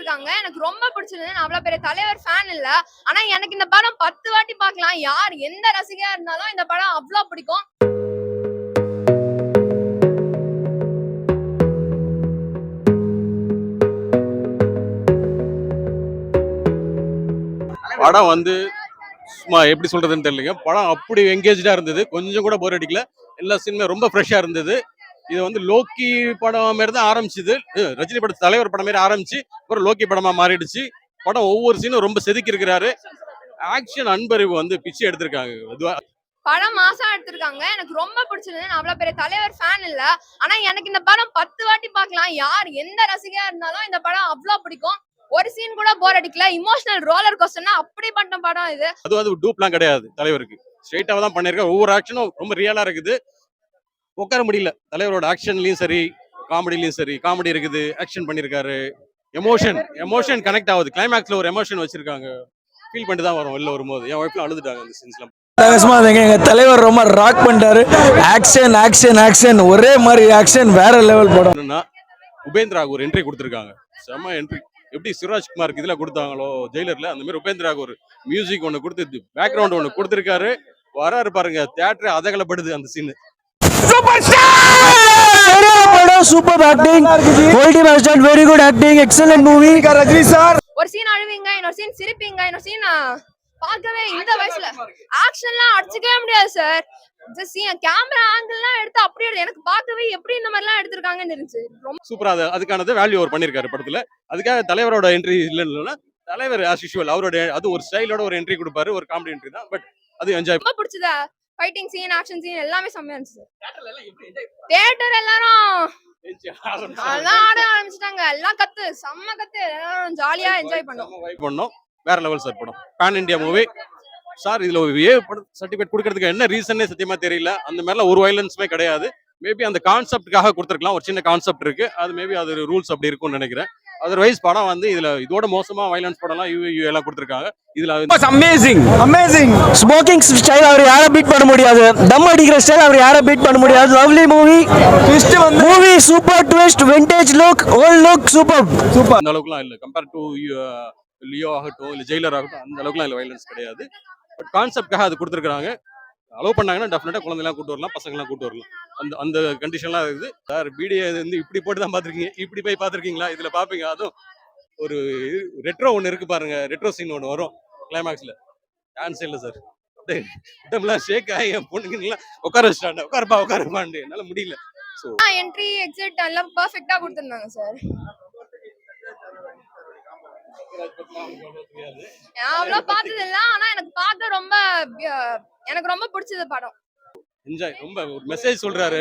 கொடுத்துருக்காங்க. எனக்கு ரொம்ப பிடிச்சிருந்தது. நான் அவ்வளோ பெரிய தலைவர் ஃபேன் இல்லை. ஆனால் எனக்கு இந்த படம் பத்து வாட்டி பார்க்கலாம். யார் எந்த ரசிகையாக இருந்தாலும் இந்த படம் அவ்வளோ பிடிக்கும். படம் வந்து சும்மா எப்படி சொல்றதுன்னு தெரியலங்க. படம் அப்படி எங்கேஜா இருந்தது. கொஞ்சம் கூட போர் அடிக்கல. எல்லா சீனுமே ரொம்ப ஃப்ரெஷ்ஷா இருந்தது. இது வந்து லோக்கி படம் மாதிரி தான் ஆரம்பிச்சது. ரஜினி படத்து தலைவர் படம் மாதிரி ஆரம்பிச்சு அப்புறம் லோக்கி படமா மாறிடுச்சு. படம் ஒவ்வொரு சீனும் ரொம்ப செதுக்கி இருக்கிறாரு ஆக்ஷன் அன்பறிவு வந்து பிச்சை எடுத்திருக்காங்க. படம் மாசா எடுத்திருக்காங்க. எனக்கு ரொம்ப பிடிச்சிருந்தது நான் அவ்வளவு பெரிய தலைவர் ஃபேன் இல்ல. ஆனா எனக்கு இந்த படம் பத்து வாட்டி பார்க்கலாம். யார் எந்த ரசிகையா இருந்தாலும் இந்த படம் அவ்வளவு பிடிக்கும். ஒரு சீன் கூட போர் அடிக்கல. இமோஷனல் ரோலர் கோஸ்டர்னா அப்படிப்பட்ட படம் இது. அது வந்து டூப்லாம் கிடையாது தலைவருக்கு. ஸ்ட்ரெயிட்டாக தான் பண்ணியிருக்காரு. ஒவ்வொரு ஆக்ஷனும் ரொம்ப ரியலா இருக்குது. உட்கார முடியல. தலைவரோட ஆக்ஷன்லயும் சரி காமெடிலையும் சரி காமெடி இருக்குது ஆக்ஷன் பண்ணியிருக்காரு எமோஷன் எமோஷன் கனெக்ட் ஆகுது. கிளைமேக்ஸ்ல ஒரு எமோஷன் வச்சிருக்காங்க. ஃபீல் பண்ணிட்டு தான் வரும் வெளில வரும்போது. என் ஒய்ஃப்லாம் அழுதுட்டாங்க அந்த சீன்ஸ்லாம் அட்டகாசமா இருந்தீங்க எங்க தலைவர் ரொம்ப ராக் பண்ணிட்டாரு. ஆக்ஷன் ஆக்ஷன் ஆக்ஷன் ஒரே மாதிரி ஆக்ஷன் வேற லெவல் என்னன்னா உபேந்திராவுக்கு ஒரு என்ட்ரி கொடுத்துருக்காங்க. செம்ம என்ட்ரி எப்படி சிவராஜ்குமாருக்கு இதுல கொடுத்தாங்களோ ஜெயிலர்ல அந்த மாதிரி உபேந்திராவுக்கு ஒரு மியூசிக் ஒன்று கொடுத்து பேக்ரவுண்ட் ஒன்று கொடுத்துருக்காரு. வராரு பாருங்க தியேட்டர் அதகலப்படுது அந்த சீன் படம் super acting master very good acting excellent movie Rajini sir. ஒரு சீன் அழுவீங்க இன்னொரு சீன் சிரிப்பீங்க இன்னொரு சீன் பார்க்கவே இந்த வயசுல ஆக்ஷன்லாம் அடிச்சுக்கவே முடியாது சார் கேமரா ஆங்கிள்லாம் எடுத்து அப்படியே எனக்கு பார்க்கவே எப்படி இந்த மாதிரிலாம் எடுத்திருக்காங்கன்னு இருந்துச்சு ரொம்ப சூப்பரா அது அதுக்கானது வேல்யூ அவர் பண்ணியிருக்காரு படத்துல. அதுக்காக தலைவரோட என்ட்ரி இல்லைன்னா தலைவர் ஆஸ் யூஷுவல் அவரோட அது ஒரு ஸ்டைலோட ஒரு என்ட்ரி கொடுப்பாரு ஒரு காமெடி என்ட்ரி தான். பட் அது என்ஜாய் ரொம்ப பிடிச்சதா? ஃபைட்டிங் சீன் ஆக்ஷன் சீன் எல்லாமே செம்மையா இருந்துச்சு. தியேட்டர் எல்லாரும் அதான் ஆட ஆரம்பிச்சிட்டாங்க. எல்லாம் கத்து செம்ம கத்து. எல்லாரும் ஜாலியா என்ஜாய் பண்ணோம். பண்ணோம். வேற லெவல் சார் படம் பேன் இந்தியா மூவி சார் இதுல ஒரு ஏ படம் சர்டிஃபிகேட் கொடுக்கறதுக்கு என்ன ரீசனே சத்தியமா தெரியல. அந்த மாதிரிலாம் ஒரு வயலன்ஸுமே கிடையாது. மேபி அந்த கான்செப்டுக்காக கொடுத்துருக்கலாம். ஒரு சின்ன கான்செப்ட் இருக்கு. அது மேபி அது ரூல்ஸ் அப்படி இருக்கும்னு நினைக்கிறேன். அதர்வைஸ் படம் வந்து இதுல இதோட மோசமா வயலன்ஸ் படம்லாம் யூ யூ எல்லாம் கொடுத்துருக்காங்க. இதுல அமேசிங் அமேசிங் ஸ்மோக்கிங் ஸ்டைல் அவர் யாரை பீட் பண்ண முடியாது? தம் அடிக்கிற ஸ்டைல் அவர் யாரை பீட் பண்ண முடியாது? லவ்லி மூவி ட்விஸ்ட் வந்து movie super twist vintage look old look super super அந்த அளவுக்குலாம் இல்லை. கம்பேர் டு லியோ ஆகட்டும் இல்லை ஜெயிலர் ஆகட்டும் அந்த அளவுக்குலாம் இல்லை வயலன்ஸ் கிடையாது. பட் கான்செப்டாக அது கொடுத்துருக்காங்க அலோவ் பண்ணாங்கன்னா டெஃபினட்டாக குழந்தைலாம் கூட்டு வரலாம் பசங்களாம் கூட்டு வரலாம். அந்த அந்த கண்டிஷன்லாம் இருக்குது. சார் பீடியை வந்து இப்படி போட்டு தான் பார்த்துருக்கீங்க. இப்படி போய் பார்த்துருக்கீங்களா? இதில் பார்ப்பீங்க. அதுவும் ஒரு ரெட்ரோ ஒன்று இருக்கு பாருங்க. ரெட்ரோ சீன் ஒன்று வரும். கிளைமேக்ஸில் டான்ஸ் இல்லை சார் உடம்புலாம் ஷேக் ஆகி என் பொண்ணுங்கலாம் உட்கார வச்சிட்டாங்க உட்காருப்பா உட்காருப்பான்ட்டு. என்னால் முடியல. ஸோ என்ட்ரி எக்ஸிட் எல்லாம் பெர்ஃபெக்ட்டா கொடுத்திருந்தாங்க சார் நான் அவ்வளவு பார்த்தது இல்ல ஆனா எனக்கு பார்க்க ரொம்ப எனக்கு ரொம்ப பிடிச்சது படம். என்ஜாய் ரொம்ப ஒரு மெசேஜ் சொல்றாரு.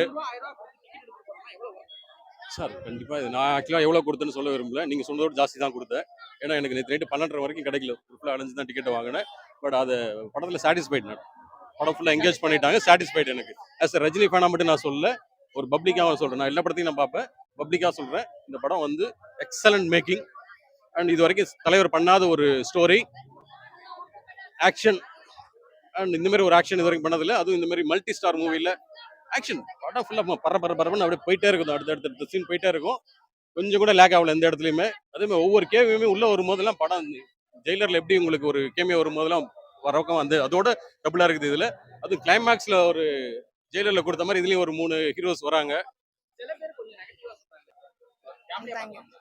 சார் கண்டிப்பா இது நான் ஆக்சுவலாக எவ்வளோ கொடுத்தேன்னு சொல்ல விரும்பல. நீங்க சொன்னதோட ஜாஸ்தி தான் கொடுத்தேன். ஏன்னா எனக்கு நேற்று நைட்டு பன்னெண்டரை வரைக்கும் கிடைக்கல. ஃபுல்லாக அடைஞ்சு தான் டிக்கெட் வாங்கினேன். பட் அது படத்தில் சாட்டிஸ்ஃபைட் நான். படம் ஃபுல்லாக என்கேஜ் பண்ணிட்டாங்க. சாட்டிஸ்ஃபைட் எனக்கு. ஆஸ் ரஜினி ஃபேனா மட்டும் நான் சொல்ல ஒரு பப்ளிக்காக சொல்றேன். நான் எல்லா படத்தையும் நான் பார்ப்பேன். பப்ளிக்காக சொல்றேன். இந்த படம் வந்து எக்ஸலண்ட் மேக்கிங் அண்ட் இது வரைக்கும் தலைவர் பண்ணாத ஒரு ஸ்டோரி ஆக்ஷன் அண்ட் இந்த மாதிரி ஒரு ஆக்ஷன் இது வரைக்கும் பண்ணதில்லை. அதுவும் இந்த மாதிரி மல்டி ஸ்டார் மூவியில் ஆக்ஷன் படம் ஃபுல்லாக பர பர பரபரன்னு அப்படியே போயிட்டே இருக்கும். அடுத்த அடுத்த சீன் போயிட்டே இருக்கும். கொஞ்சம் கூட லேக் ஆகல எந்த இடத்துலையுமே. அதே மாதிரி ஒவ்வொரு கேமியுமே உள்ள வரும்போதெல்லாம் படம் ஜெயிலரில் எப்படி உங்களுக்கு ஒரு கேமியோ வரும்போதெல்லாம் வரக்கம் வந்து அதோட டபுளாக இருக்குது இதில். அது கிளைமேக்ஸில் ஒரு ஜெயிலரில் கொடுத்த மாதிரி இதுலேயும் ஒரு மூணு ஹீரோஸ் வராங்க.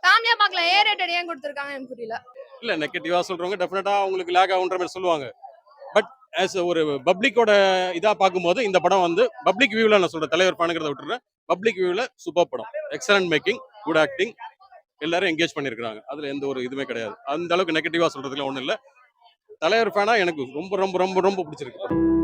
ஃபேமிலியா பார்க்கலாம். ஏ ரேட்டட் ஏன் கொடுத்திருக்காங்க எனக்கு புரியல. இல்லை நெகட்டிவாக சொல்கிறவங்க டெஃபினட்டாக அவங்களுக்கு லேக் ஆகுன்ற மாதிரி சொல்லுவாங்க. ஆஸ் ஒரு பப்ளிக்கோட இதாக பார்க்கும்போது இந்த படம் வந்து பப்ளிக் வியூவில் நான் சொல்கிறேன் தலைவர் பானுங்கிறத விட்டுறேன். பப்ளிக் வியூவில் சூப்பர் படம். எக்ஸலண்ட் மேக்கிங் குட் ஆக்டிங் எல்லாரும் என்கேஜ் பண்ணியிருக்கிறாங்க அதில் எந்த ஒரு இதுவுமே கிடையாது. அந்த அளவுக்கு நெகட்டிவாக சொல்கிறதுல ஒன்றும் இல்லை. தலைவர் ஃபேனாக எனக்கு ரொம்ப ரொம்ப ரொம்ப ரொம்ப பிடிச்சிருக்கு.